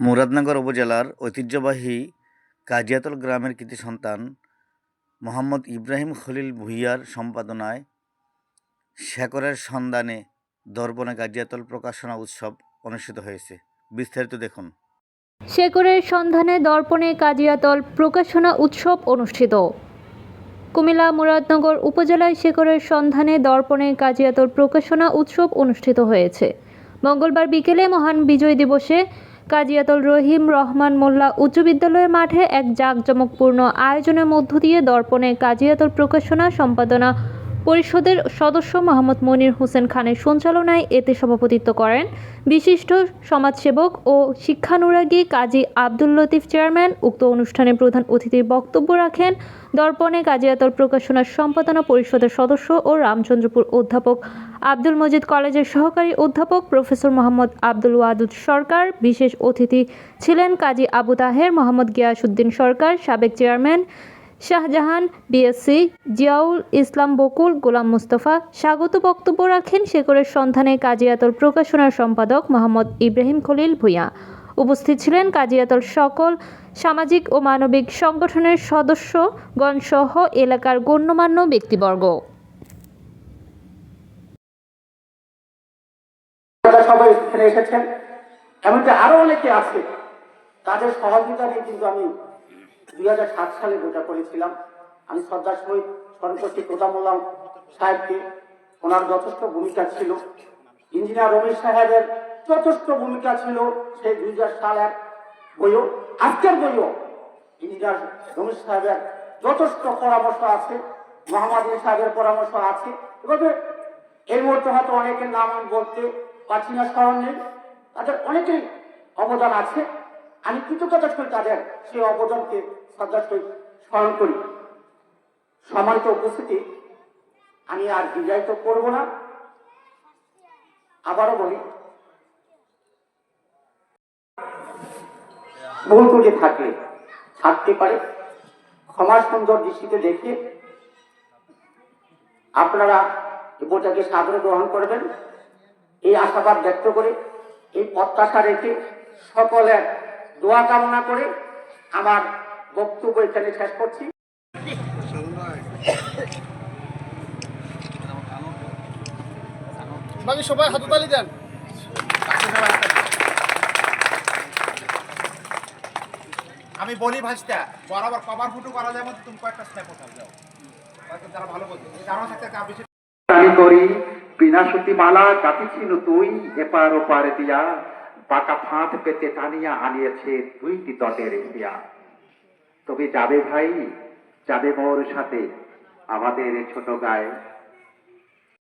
মুরাদনগর উপজেলার ঐতিহ্যবাহী কাজিয়াতল গ্রামের কৃতি সন্তান মোহাম্মদ ইব্রাহিম খলিল ভূঁইয়ার সম্পাদনায় শেকরের সন্ধানে দর্পণে কাজিয়াতল প্রকাশনা উৎসব অনুষ্ঠিত হয়েছে। বিস্তারিত দেখুন। শেকরের সন্ধানে দর্পণে কাজিয়াতল প্রকাশনা উৎসব অনুষ্ঠিত। কুমিল্লা মুরাদনগর উপজেলায় শেকরের সন্ধানে দর্পণে কাজিয়াতল প্রকাশনা উৎসব অনুষ্ঠিত হয়েছে। মঙ্গলবার বিকেলে মহান বিজয় দিবসে কাজিয়াতল রহিম রহমান মোল্লা উচ্চ বিদ্যালয়ের মাঠে এক জাঁকজমকপূর্ণ আয়োজনের মধ্য দিয়ে দর্পণে কাজিয়াতল প্রকাশনা সম্পাদনা পরিষদের সদস্য মোহাম্মদ মনির হোসেন খানের সঞ্চালনায় এতে সভাপতিত্ব করেন বিশিষ্ট সমাজসেবক ও শিক্ষানুরাগী কাজী আব্দুল লতিফ চেয়ারম্যান। উক্ত অনুষ্ঠানে প্রধান অতিথির বক্তব্য রাখেন দর্পণে কাজিয়াতল প্রকাশনার সম্পাদনা পরিষদের সদস্য ও রামচন্দ্রপুর অধ্যাপক আব্দুল মজিদ কলেজের সহকারী অধ্যাপক প্রফেসর মোহাম্মদ আব্দুল ওয়াদুদ সরকার। বিশেষ অতিথি ছিলেন কাজী আবু তাহের, মোহাম্মদ গিয়াসউদ্দিন সরকার, সাবেক চেয়ারম্যান শাহজাহান, বিএসসি, জিয়াউল ইসলাম বকুল, গোলাম মুস্তফা। স্বাগত বক্তব্য রাখেন শেকরের সন্ধানে কাজিয়াতল প্রকাশনার সম্পাদক মোহাম্মদ ইব্রাহিম খলিল ভূঁইয়া। উপস্থিত ছিলেন কাজিয়াতল সকল সামাজিক ও মানবিক সংগঠনের সদস্যগণ সহ এলাকার গণ্যমান্য ব্যক্তিবর্গ। আরও অনেকে আছে। তাদের সহযোগিতা নিয়ে কিন্তু আমি দুই হাজার সাত সালে ভোটা করেছিলাম আমি সর্দার শহীদ সরকারি কোদামুল্লাহ সাহেবকে ওনার যথেষ্ট ভূমিকা ছিল। ইঞ্জিনিয়ার রমেশ সাহেবের যথেষ্ট ভূমিকা ছিল সেই দুই হাজার সালের বইও। আজকের বইও ইঞ্জিনিয়ার রমেশ সাহেবের যথেষ্ট পরামর্শ আছে, মোহাম্মদ সাহেবের পরামর্শ আছে। এভাবে এই মুহূর্তে হয়তো অনেকের নাম বলতে পারছি না, স্মরণ নেই। তাদের অনেকেই অবদান আছে। আমি কৃতজ্ঞতা করি তাদের সেই অবদানকে শ্রদ্ধা স্মরণ করি। সম্মানিত উপস্থিতি, আমি আর বিজয়িত করব না। আবারও বলি, ভুল ত্রুটি থাকলে থাকতে পারে। ক্ষমা সুন্দর দৃষ্টিতে দেখে আপনারা এই বইটাকে সাদরে গ্রহণ করবেন। এই আশাবাদ ব্যক্ত করে, এই প্রত্যাশা রেখে সকলের দোয়া কামনা করে আমার বক্তব্য এখানে শেষ করছি। বাকি সবাই হাততালি দেন। আমি বলি ভাজটা বরাবর কভার ফুটো করা যায় মধ্যে তুমি কয়েকটা স্টেপ ওঠাও যাও। কয়েকটা যারা ভালো বলছে এই থাকতে কার বেশি টানি করি বিনা সুতি মালা কাটিছিনু তুই এপার ওপার দিয়া। পাকা ফাঁদ পেতে টানিয়া আনিয়েছে দুইটি তটের হিয়া তবে যাবে ভাই, যাবে মোর সাথে, আমাদের ছোট গায়ে।